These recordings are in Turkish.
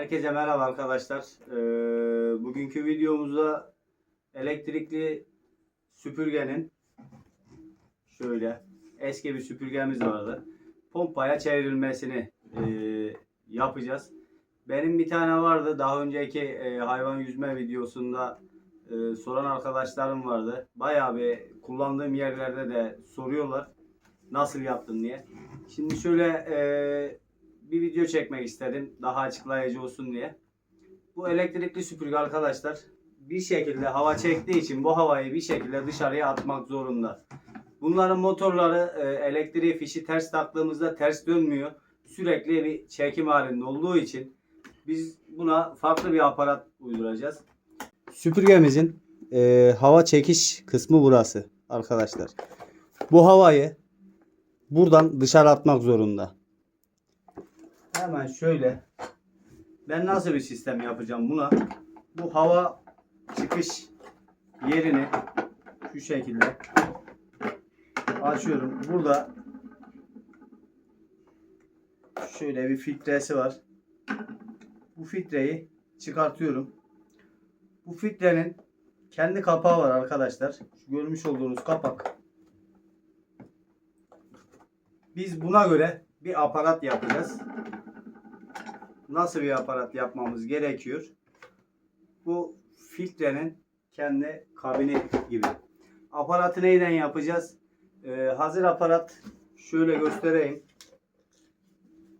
Herkese merhaba arkadaşlar. Ee, bugünkü videomuzda elektrikli süpürgenin şöyle eski bir süpürgemiz vardı. Pompaya çevrilmesini e, yapacağız. Benim bir tane vardı. Daha önceki e, hayvan yüzme videosunda e, soran arkadaşlarım vardı. Bayağı bir kullandığım yerlerde de soruyorlar. Nasıl yaptın diye. Şimdi şöyle e, bir video çekmek istedim. Daha açıklayıcı olsun diye. Bu elektrikli süpürge arkadaşlar bir şekilde hava çektiği için bu havayı bir şekilde dışarıya atmak zorunda. Bunların motorları e, elektriği fişi ters taktığımızda ters dönmüyor. Sürekli bir çekim halinde olduğu için biz buna farklı bir aparat uyduracağız. Süpürgemizin e, hava çekiş kısmı burası arkadaşlar. Bu havayı buradan dışarı atmak zorunda. Hemen şöyle. Ben nasıl bir sistem yapacağım buna? Bu hava çıkış yerini şu şekilde açıyorum. Burada şöyle bir filtresi var. Bu filtreyi çıkartıyorum. Bu filtrenin kendi kapağı var arkadaşlar. Şu görmüş olduğunuz kapak. Biz buna göre bir aparat yapacağız. Nasıl bir aparat yapmamız gerekiyor? Bu filtrenin kendi kabini gibi. Aparatı neyden yapacağız? Ee, hazır aparat şöyle göstereyim.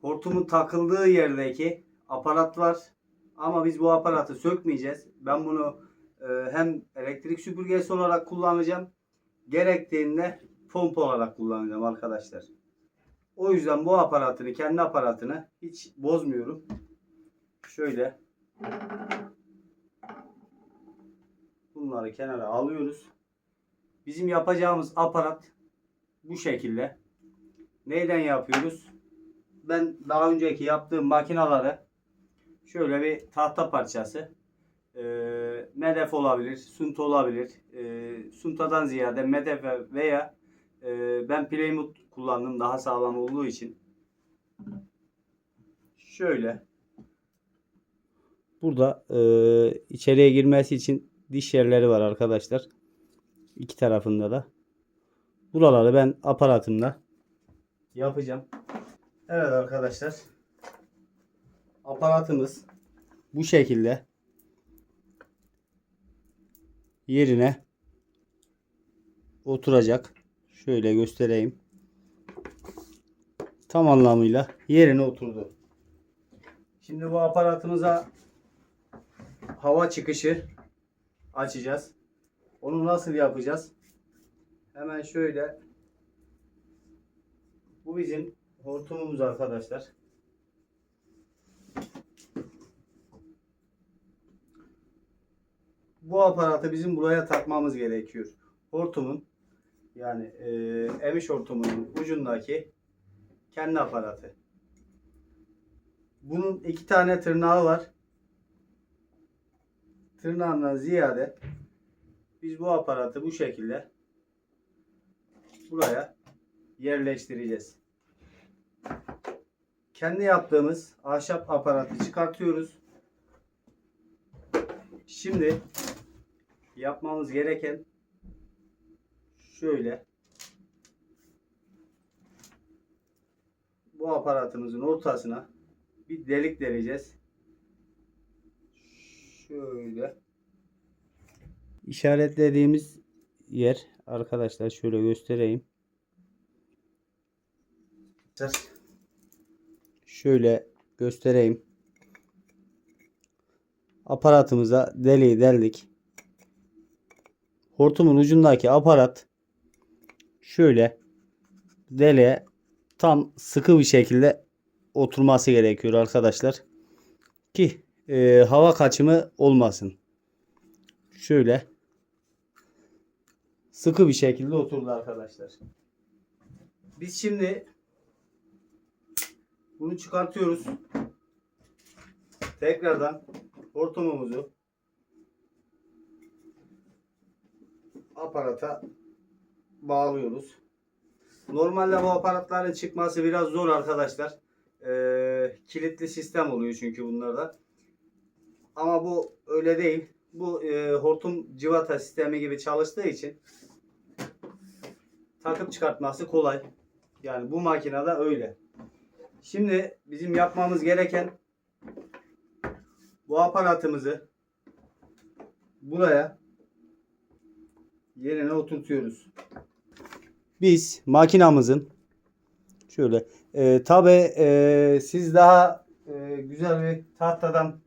Hortumun takıldığı yerdeki aparat var. Ama biz bu aparatı sökmeyeceğiz. Ben bunu e, hem elektrik süpürgesi olarak kullanacağım. Gerektiğinde pompa olarak kullanacağım arkadaşlar. O yüzden bu aparatını, kendi aparatını hiç bozmuyorum. Şöyle bunları kenara alıyoruz. Bizim yapacağımız aparat bu şekilde. Neyden yapıyoruz? Ben daha önceki yaptığım makinaları şöyle bir tahta parçası e, medef olabilir, sunta olabilir. E, suntadan ziyade medef veya e, ben Plymouth kullandım daha sağlam olduğu için. Şöyle. Burada e, içeriye girmesi için diş yerleri var arkadaşlar. İki tarafında da. Buraları ben aparatımla yapacağım. Evet arkadaşlar. Aparatımız bu şekilde yerine oturacak. Şöyle göstereyim. Tam anlamıyla yerine oturdu. Şimdi bu aparatımıza hava çıkışı açacağız. Onu nasıl yapacağız? Hemen şöyle bu bizim hortumumuz arkadaşlar. Bu aparatı bizim buraya takmamız gerekiyor. Hortumun yani e, emiş hortumunun ucundaki kendi aparatı. Bunun iki tane tırnağı var. Tırnağından ziyade biz bu aparatı bu şekilde buraya yerleştireceğiz. Kendi yaptığımız ahşap aparatı çıkartıyoruz. Şimdi yapmamız gereken şöyle bu aparatımızın ortasına bir delik deleceğiz. Şöyle işaretlediğimiz yer arkadaşlar şöyle göstereyim. Şöyle göstereyim. Aparatımıza deliği deldik. Hortumun ucundaki aparat şöyle deliğe tam sıkı bir şekilde oturması gerekiyor arkadaşlar. Ki e, hava kaçımı olmasın. Şöyle sıkı bir şekilde oturdu arkadaşlar. Biz şimdi bunu çıkartıyoruz. Tekrardan hortumumuzu aparata bağlıyoruz. Normalde bu aparatların çıkması biraz zor arkadaşlar. Ee, kilitli sistem oluyor çünkü bunlarda. Ama bu öyle değil. Bu e, hortum civata sistemi gibi çalıştığı için takıp çıkartması kolay. Yani bu makinede öyle. Şimdi bizim yapmamız gereken bu aparatımızı buraya yerine oturtuyoruz. Biz makinamızın şöyle e, tabi e, siz daha e, güzel bir tahtadan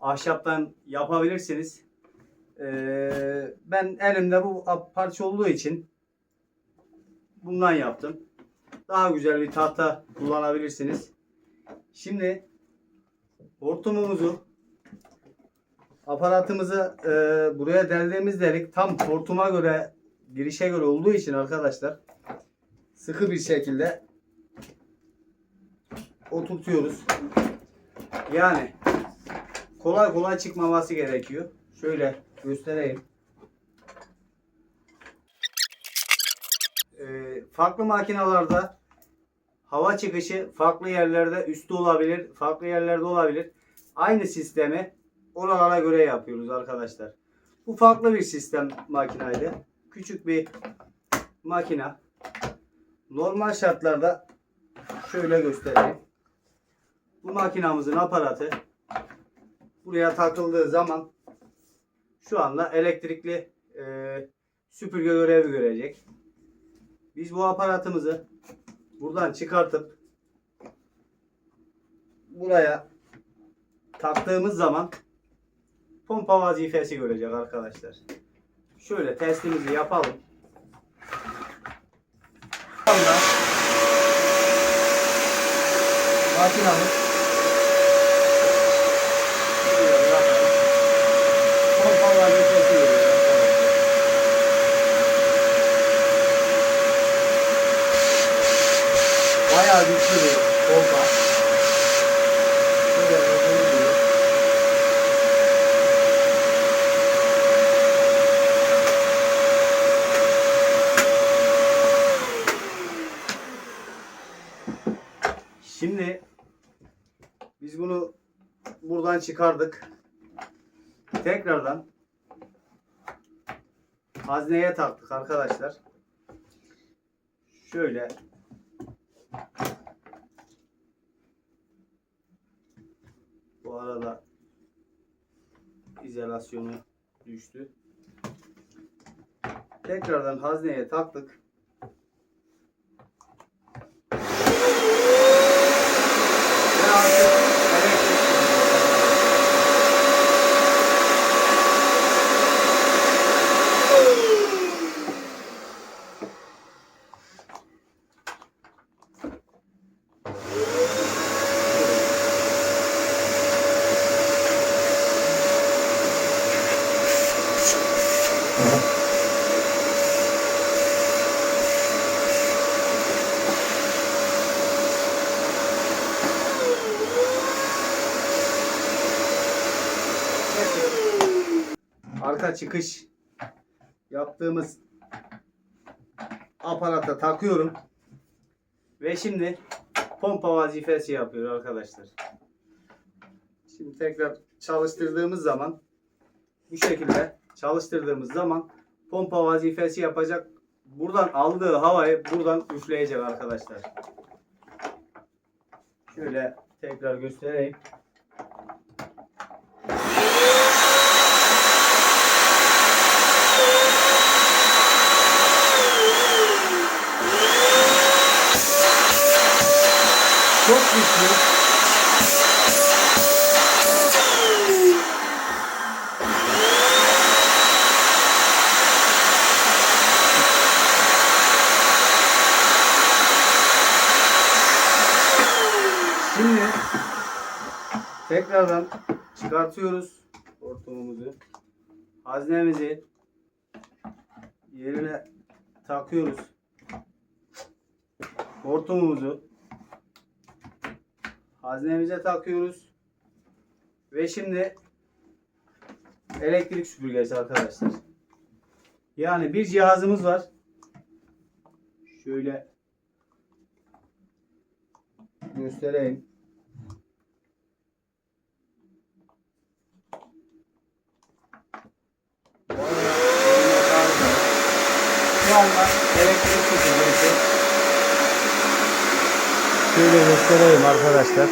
ahşaptan yapabilirsiniz. E, ben elimde bu parça olduğu için bundan yaptım. Daha güzel bir tahta kullanabilirsiniz. Şimdi hortumumuzu aparatımızı e, buraya deldiğimiz delik tam hortuma göre girişe göre olduğu için arkadaşlar sıkı bir şekilde oturtuyoruz. Yani kolay kolay çıkmaması gerekiyor. Şöyle göstereyim. Ee, farklı makinalarda hava çıkışı farklı yerlerde üstte olabilir, farklı yerlerde olabilir. Aynı sistemi oralara göre yapıyoruz arkadaşlar. Bu farklı bir sistem makinaydı. Küçük bir makina. Normal şartlarda şöyle göstereyim. Bu makinamızın aparatı buraya takıldığı zaman şu anda elektrikli e, süpürge görevi görecek. Biz bu aparatımızı buradan çıkartıp buraya taktığımız zaman pompa vazifesi görecek arkadaşlar. Şöyle testimizi yapalım. Anda makinamız pompa vazifesi görüyor arkadaşlar. Bayağı güçlü bir pompa. Şöyle gördüğünüz gibi. Şimdi biz bunu buradan çıkardık. Tekrardan hazneye taktık arkadaşlar. Şöyle bu arada izolasyonu düştü. Tekrardan hazneye taktık. Ve artık elektrik arka çıkış yaptığımız aparata takıyorum. Ve şimdi pompa vazifesi yapıyor arkadaşlar. Şimdi tekrar çalıştırdığımız zaman bu şekilde çalıştırdığımız zaman pompa vazifesi yapacak. Buradan aldığı havayı buradan üfleyecek arkadaşlar. Şöyle tekrar göstereyim. Güçlü. Şimdi tekrardan çıkartıyoruz hortumumuzu. Haznemizi yerine takıyoruz. Hortumumuzu haznemize takıyoruz. Ve şimdi elektrik süpürgesi arkadaşlar. Yani bir cihazımız var. Şöyle göstereyim. anda elektrik süpürgesi. Şöyle göstereyim arkadaşlar.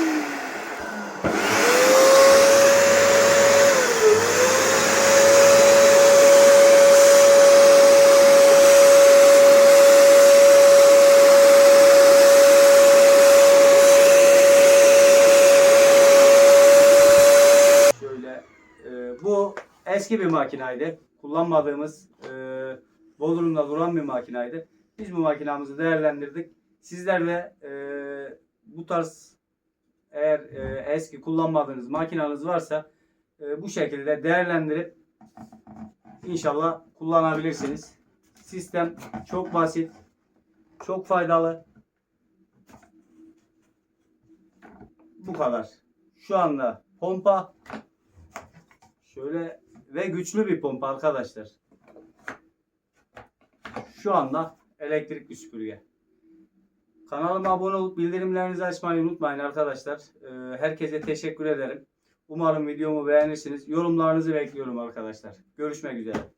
Şöyle e, bu eski bir makinaydı. Kullanmadığımız e, Bodrum'da duran bir makinaydı. Biz bu makinamızı değerlendirdik. Sizler de e, bu tarz eğer e, eski kullanmadığınız makinanız varsa e, bu şekilde değerlendirip inşallah kullanabilirsiniz. Sistem çok basit, çok faydalı. Bu kadar. Şu anda pompa şöyle ve güçlü bir pompa arkadaşlar. Şu anda elektrikli süpürge. Kanalıma abone olup bildirimlerinizi açmayı unutmayın arkadaşlar. Ee, herkese teşekkür ederim. Umarım videomu beğenirsiniz. Yorumlarınızı bekliyorum arkadaşlar. Görüşmek üzere.